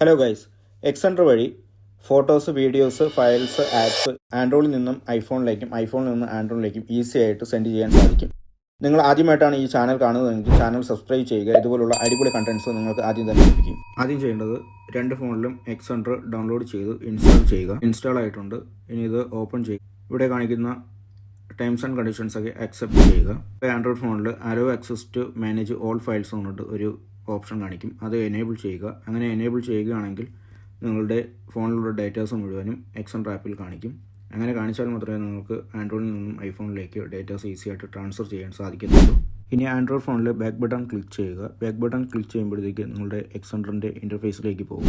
Hello guys Xender വഴി photos videos files apps ആൻഡ്രോയിഡിൽ നിന്നും ഐഫോണിലേക്കും ഐഫോണിൽ നിന്നും ആൻഡ്രോയിഡിലേക്കും ഈസി ആയിട്ട് സെൻഡ് ചെയ്യാൻ സാധിക്കും. നിങ്ങൾ ആദ്യമായിട്ടാണ് ഈ ചാനൽ കാണുന്നതെങ്കിൽ ചാനൽ സബ്സ്ക്രൈബ് ചെയ്യുക. ഇതുപോലുള്ള അടിപൊളി കണ്ടന്റ്സ് നിങ്ങൾക്ക് ആദ്യം തന്നെ ലഭിക്കും. ആദ്യം ചെയ്യേണ്ടത് രണ്ട് ഫോണിലും എക്സെൻഡർ ഡൗൺലോഡ് ചെയ്ത് ഇൻസ്റ്റാൾ ചെയ്യുക. ഇൻസ്റ്റാൾ ആയിട്ടുണ്ട്. ഇനി ഇത് ഓപ്പൺ ചെയ്യുക ഇവിടെ കാണിക്കുന്ന ടേംസ് ആൻഡ് കണ്ടീഷൻസ് ഒക്കെ അക്സെപ്റ്റ് ചെയ്യുക. ആൻഡ്രോയിഡ് ഫോണിൽ allow access to manage all files എന്നിട്ട് ഒരു ഓപ്ഷൻ കാണിക്കും. അത് എനേബിൾ ചെയ്യുക. അങ്ങനെ എനേബിൾ ചെയ്യുകയാണെങ്കിൽ നിങ്ങളുടെ ഫോണിലുള്ള ഡേറ്റാസ് മുഴുവനും എക്സൺ ആപ്പിൽ കാണിക്കും. അങ്ങനെ കാണിച്ചാൽ മാത്രമേ നിങ്ങൾക്ക് ആൻഡ്രോയിഡിൽ നിന്നും ഐഫോണിലേക്ക് ഡേറ്റാസ് ഈസി ആയിട്ട് ട്രാൻസ്ഫർ ചെയ്യാൻ സാധിക്കത്തുള്ളൂ. ഇനി ആൻഡ്രോയിഡ് ഫോണിൽ ബാക്ക് ബട്ടൺ ക്ലിക്ക് ചെയ്യുക. ബാക്ക് ബട്ടൺ ക്ലിക്ക് ചെയ്യുമ്പോഴത്തേക്ക് നിങ്ങളുടെ എക്സണ്ടറിന്റെ ഇന്റർഫേസിലേക്ക് പോകും.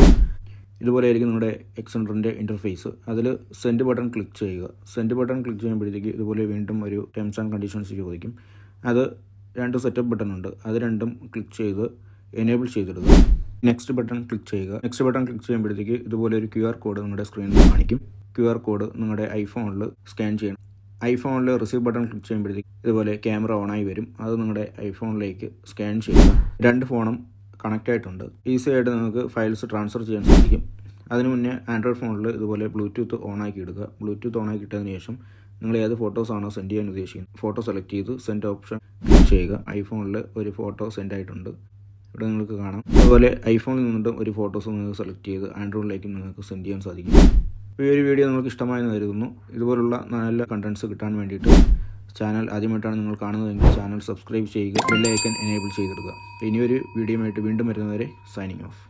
ഇതുപോലെ ആയിരിക്കും നിങ്ങളുടെ എക്സണ്ടറിന്റെ ഇന്റർഫേസ് അതിൽ സെൻഡ് ബട്ടൺ ക്ലിക്ക് ചെയ്യുക. സെൻഡ് ബട്ടൺ ക്ലിക്ക് ചെയ്യുമ്പോഴത്തേക്ക് ഇതുപോലെ വീണ്ടും ഒരു ടേംസ് ആൻഡ് കണ്ടീഷൻസ് ചോദിക്കും. അത് രണ്ട് സെറ്റപ്പ് ബട്ടൺ ഉണ്ട്. അത് രണ്ടും ക്ലിക്ക് ചെയ്ത് എനേബിൾ ചെയ്തിടുക നെക്സ്റ്റ് ബട്ടൺ ക്ലിക്ക് ചെയ്യുക. നെക്സ്റ്റ് ബട്ടൺ ക്ലിക്ക് ചെയ്യുമ്പോഴത്തേക്ക് ഇതുപോലെ ഒരു ക്യു ആർ കോഡ് നിങ്ങളുടെ സ്ക്രീനിൽ കാണിക്കും. ക്യു ആർ കോഡ് നിങ്ങളുടെ ഐഫോണിൽ സ്കാൻ ചെയ്യണം. ഐഫോണിൽ റിസീവ് ബട്ടൺ ക്ലിക്ക് ചെയ്യുമ്പോഴത്തേക്ക് ഇതുപോലെ ക്യാമറ ഓണായി വരും. അത് നിങ്ങളുടെ ഐഫോണിലേക്ക് സ്കാൻ ചെയ്യുക. രണ്ട് ഫോണും കണക്റ്റ് ആയിട്ടുണ്ട്. ഈസി ആയിട്ട് നിങ്ങൾക്ക് ഫയൽസ് ട്രാൻസ്ഫർ ചെയ്യാൻ സാധിക്കും. അതിനു മുന്നേ ആൻഡ്രോയിഡ് ഫോണിൽ ഇതുപോലെ ബ്ലൂടൂത്ത് ഓൺ ആക്കി ഇടുക. ബ്ലൂടൂത്ത് ഓൺ ആക്കി ഇട്ടതിന് ശേഷം നിങ്ങൾ ഏത് ഫോട്ടോസാണോ സെൻഡ് ചെയ്യാൻ ഉദ്ദേശിക്കുന്നത്. ഫോട്ടോ സെലക്ട് ചെയ്ത് സെൻഡ് ഓപ്ഷൻ ക്ലിക്ക് ചെയ്യുക. ഐഫോണിൽ ഒരു ഫോട്ടോ സെൻഡ് ആയിട്ടുണ്ട്. ഇവിടെ നിങ്ങൾക്ക് കാണാം. അതുപോലെ ഐഫോണിൽ നിന്നിട്ട് ഒരു ഫോട്ടോസ് നിങ്ങൾക്ക് സെലക്ട് ചെയ്ത് ആൻഡ്രോയിഡിലേക്കും നിങ്ങൾക്ക് സെൻഡ് ചെയ്യാൻ സാധിക്കും. അപ്പോൾ ഈ ഒരു വീഡിയോ നിങ്ങൾക്ക് ഇഷ്ടമായെന്ന് കരുതുന്നു. ഇതുപോലുള്ള നല്ല കണ്ടൻസ് കിട്ടാൻ വേണ്ടിയിട്ട് ചാനൽ ആദ്യമായിട്ടാണ് നിങ്ങൾ കാണുന്നതെങ്കിൽ ചാനൽ സബ്സ്ക്രൈബ് ചെയ്യുക ബെല്ലൈക്കൻ എനേബിൾ ചെയ്തെടുക്കുക. ഇനിയൊരു വീഡിയോ ആയിട്ട് വീണ്ടും വരുന്നവരെ സൈനിങ് ഓഫ്